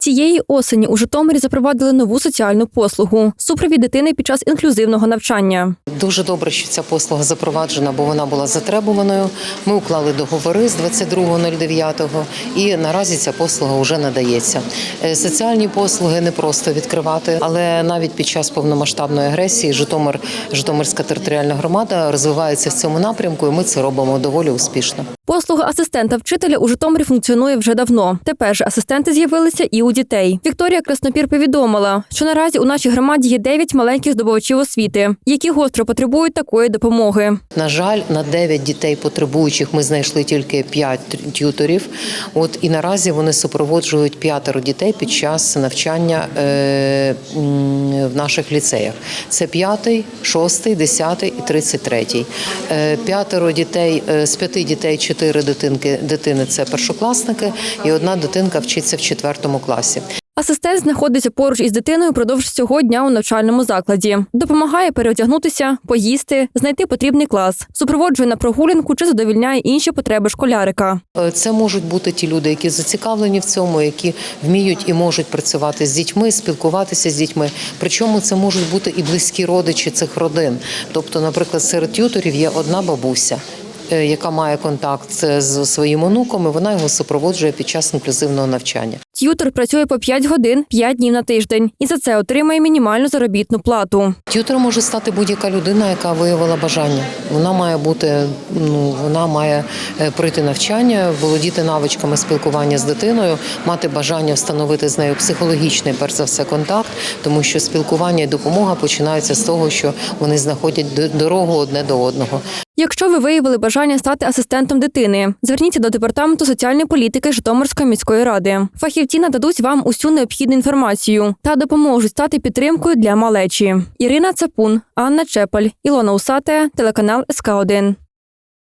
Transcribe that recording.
Цієї осені у Житомирі запровадили нову соціальну послугу супровід дитини під час інклюзивного навчання. Дуже добре, що ця послуга запроваджена, бо вона була затребуваною. Ми уклали договори з 22.09 і наразі ця послуга вже надається. Е, Соціальні послуги не просто відкривати, але навіть під час повномасштабної агресії Житомир, Житомирська територіальна громада розвивається в цьому напрямку, і ми це робимо доволі успішно. Послуга асистента вчителя у Житомирі функціонує вже давно. Тепер же асистенти з'явилися і у дітей. Вікторія Краснопір повідомила, що наразі у нашій громаді є 9 маленьких здобувачів освіти, які гостро потребують такої допомоги. На жаль, на 9 дітей потребуючих ми знайшли тільки 5 т'юторів. От і наразі вони супроводжують п'ятеро дітей під час навчання е, в наших ліцеях. Це п'ятий, шостий, десятий і тридцять третій. Е, П'ятеро дітей е, з п'яти дітей чотири дитинки дитини це першокласники, і одна дитинка вчиться в четвертому класі. Асистент знаходиться поруч із дитиною продовж всього дня у навчальному закладі. Допомагає переодягнутися, поїсти, знайти потрібний клас, супроводжує на прогулянку чи задовільняє інші потреби школярика. Е, Це можуть бути ті люди, які зацікавлені в цьому, які вміють і можуть працювати з дітьми, спілкуватися з дітьми. Причому це можуть бути і близькі родичі цих родин. Тобто, наприклад, серед тюторів є одна бабуся. е, Яка має контакт з- з своїм онуком, і вона його супроводжує під час інклюзивного навчання. Т'ютор працює по 5 годин 5 днів на тиждень і за це отримає мінімальну заробітну плату. Т'ютором може стати будь-яка людина, яка виявила бажання. Вона має бути, ну вона має е, пройти навчання, володіти навичками спілкування з дитиною, мати бажання встановити з нею психологічний, перш за все, контакт, тому що спілкування і допомога починаються з того, що вони знаходять дорогу одне до одного. Якщо ви виявили бажання стати асистентом дитини, зверніться до департаменту соціальної політики Житомирської міської ради. Фахівці нададуть вам усю необхідну інформацію та допоможуть стати підтримкою для малечі. Ірина Цапун, Анна Чепель, Ілона Усате, телеканал СК 1